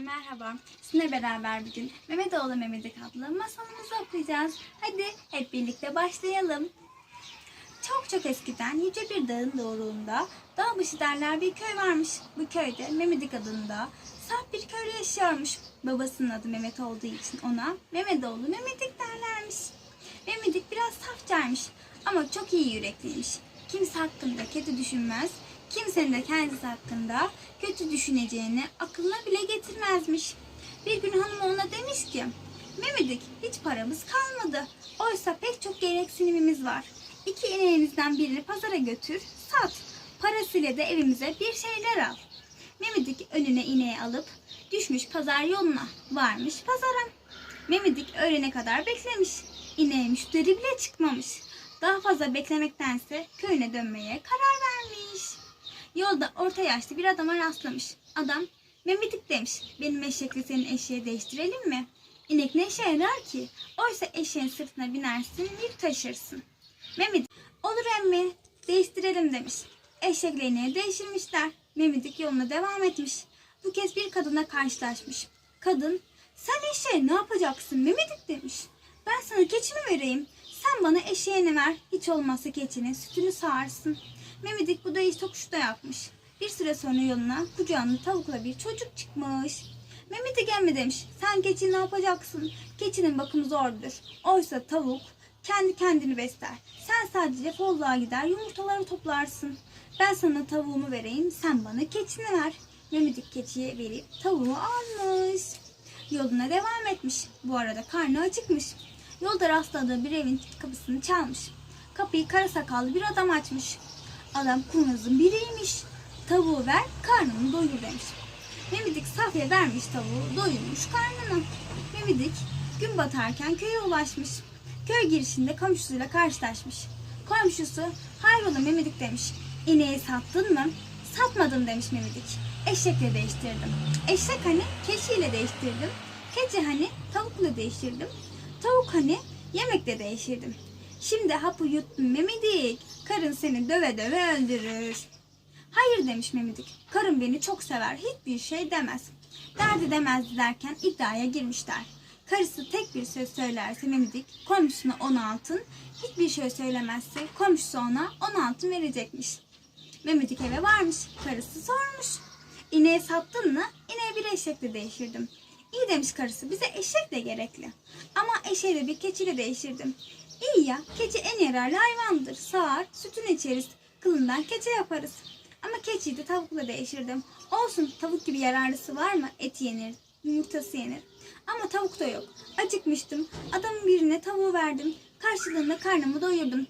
merhaba. Sizinle beraber bugün Mehmetoğlu Mehmedik adlı masalımızı okuyacağız. Hadi hep birlikte başlayalım. Çok çok eskiden yüce bir dağın doğruğunda dağ başı derler bir köy varmış. Bu köyde Memedik adında saf bir köylü yaşıyormuş. Babasının adı Mehmet olduğu için ona Mehmetoğlu Mehmedik derlermiş. Mehmedik biraz safçaymış ama çok iyi yürekliymiş. Kimse hakkında kötü düşünmez, kimsenin de kendisi hakkında kötü düşüneceğini aklına bile getirmezmiş. Bir gün hanım ona demiş ki, Mehmedik hiç paramız kalmadı. Oysa pek çok gereksinimimiz var. İki ineğimizden birini pazara götür, sat. Parasıyla da evimize bir şeyler al. Mehmedik önüne ineği alıp düşmüş pazar yoluna varmış pazara. Mehmedik öğlene kadar beklemiş. İneğe müşteri bile çıkmamış. Daha fazla beklemektense köyüne dönmeye karar vermiş. Yolda orta yaşlı bir adama rastlamış. Adam Mehmedik demiş. Benim eşekle senin eşeği değiştirelim mi? İnek ne işe yarar ki? Oysa eşeğin sırtına binersin yük taşırsın. Mehmet olur emmi değiştirelim demiş. Eşekle ineği değiştirmişler. Mehmedik yoluna devam etmiş. Bu kez bir kadına karşılaşmış. Kadın sen eşeğe ne yapacaksın Mehmedik demiş. Ben sana keçimi vereyim. Sen bana eşeğini ver. Hiç olmazsa keçinin sütünü sağarsın. Mehmedik bu da iş tokuşta yapmış. Bir süre sonra yoluna kucağında tavukla bir çocuk çıkmış. Mehmet'e gelme demiş. Sen keçi ne yapacaksın? Keçinin bakımı zordur. Oysa tavuk kendi kendini besler. Sen sadece folluğa gider yumurtaları toplarsın. Ben sana tavuğumu vereyim, sen bana keçini ver. Mehmet'ik keçiye verip tavuğu almış. Yoluna devam etmiş. Bu arada karnı acıkmış. Yolda rastladığı bir evin kapısını çalmış. Kapıyı kara sakallı bir adam açmış. Adam kurnazın biriymiş. Tavuğu ver, karnını doyur demiş. Mehmedik Safiye vermiş tavuğu, doyurmuş karnını. Mehmedik gün batarken köye ulaşmış. Köy girişinde komşusuyla karşılaşmış. Komşusu, hayrola Mehmedik demiş. İneği sattın mı? Satmadım demiş Mehmedik. Eşekle değiştirdim. Eşek hani keçiyle değiştirdim. Keçi hani tavukla değiştirdim. Tavuk hani yemekle değiştirdim. Şimdi hapı yuttun Mehmedik. Karın seni döve döve öldürür. Hayır demiş Mehmedik. Karım beni çok sever. Hiçbir şey demez. Derdi demezdi derken iddiaya girmişler. Karısı tek bir söz söylerse Mehmedik komşusuna on altın, hiçbir şey söylemezse komşusu ona on altın verecekmiş. Mehmedik eve varmış. Karısı sormuş. İneği sattın mı? İneği bir eşekle değiştirdim. İyi demiş karısı. Bize eşek de gerekli. Ama eşeği de bir keçiyle değiştirdim. İyi ya. Keçi en yararlı hayvandır. Sağar, sütünü içeriz. Kılından keçe yaparız. Ama keçiyi de tavukla değiştirdim. Olsun tavuk gibi yararlısı var mı? Et yenir, yumurtası yenir. Ama tavuk da yok. Acıkmıştım. Adamın birine tavuğu verdim. Karşılığında karnımı doyurdum.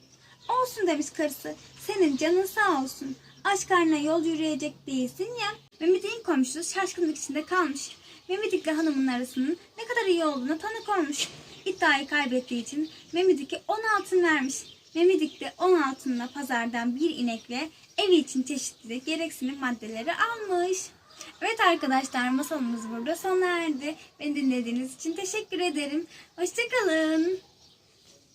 Olsun demiş karısı. Senin canın sağ olsun. Aç karnına yol yürüyecek değilsin ya. Mehmet'in komşusu şaşkınlık içinde kalmış. Mehmet'le hanımın arasının ne kadar iyi olduğuna tanık olmuş. İddiayı kaybettiği için Mehmet'e 10 altın vermiş. Mehmedik de 10 altınla pazardan bir inekle evi için çeşitli gereksinim maddeleri almış. Evet arkadaşlar masalımız burada sona erdi. Beni dinlediğiniz için teşekkür ederim. Hoşçakalın.